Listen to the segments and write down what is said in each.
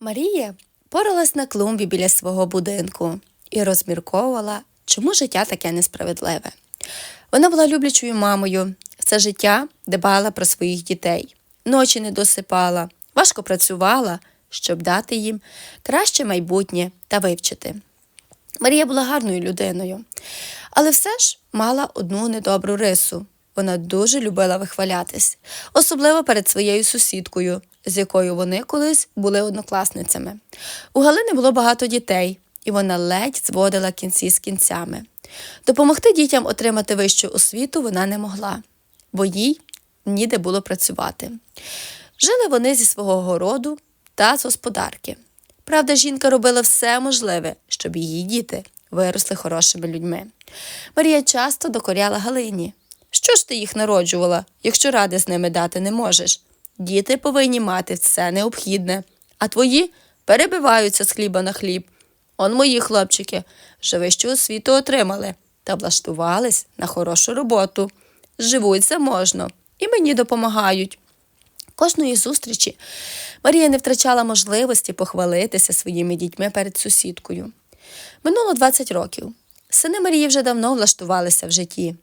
Марія поралась на клумбі біля свого будинку і розмірковувала, чому життя таке несправедливе. Вона була люблячою мамою, все життя дбала про своїх дітей, ночі не досипала, важко працювала, щоб дати їм краще майбутнє та вивчити. Марія була гарною людиною, але все ж мала одну недобру рису. Вона дуже любила вихвалятись, особливо перед своєю сусідкою, з якою вони колись були однокласницями. У Галини було багато дітей, і вона ледь зводила кінці з кінцями. Допомогти дітям отримати вищу освіту вона не могла, бо їй ніде було працювати. Жили вони зі свого городу та з господарки. Правда, жінка робила все можливе, щоб її діти виросли хорошими людьми. Марія часто докоряла Галині. Що ж ти їх народжувала, якщо ради з ними дати не можеш? Діти повинні мати все необхідне, а твої перебиваються з хліба на хліб. Он мої хлопчики вже вищу освіту отримали та влаштувались на хорошу роботу. Живуть заможно і мені допомагають. Кожної зустрічі Марія не втрачала можливості похвалитися своїми дітьми перед сусідкою. Минуло 20 років. Сини Марії вже давно влаштувалися в житті.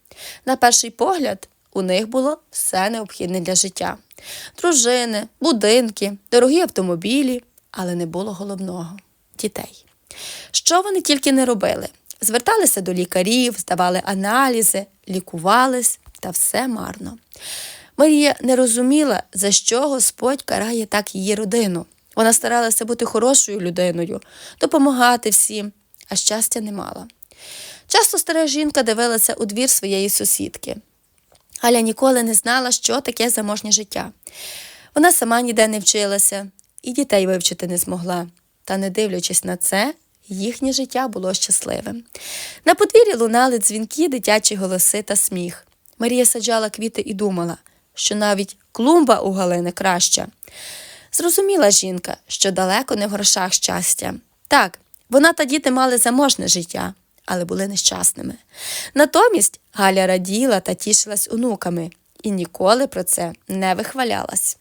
На перший погляд, у них було все необхідне для життя: дружини, будинки, дорогі автомобілі, але не було головного дітей. Що вони тільки не робили? Зверталися до лікарів, здавали аналізи, лікувались, та все марно. Марія не розуміла, за що Господь карає так її родину. Вона старалася бути хорошою людиною, допомагати всім, а щастя не мала. Часто стара жінка дивилася у двір своєї сусідки. Галя ніколи не знала, що таке заможнє життя. Вона сама ніде не вчилася і дітей вивчити не змогла. Та, не дивлячись на це, їхнє життя було щасливим. На подвір'ї лунали дзвінки, дитячі голоси та сміх. Марія саджала квіти і думала, що навіть клумба у Галини краща. Зрозуміла жінка, що далеко не в грошах щастя. Так, вона та діти мали заможне життя, але були нещасними. Натомість Галя раділа та тішилась онуками і ніколи про це не вихвалялась.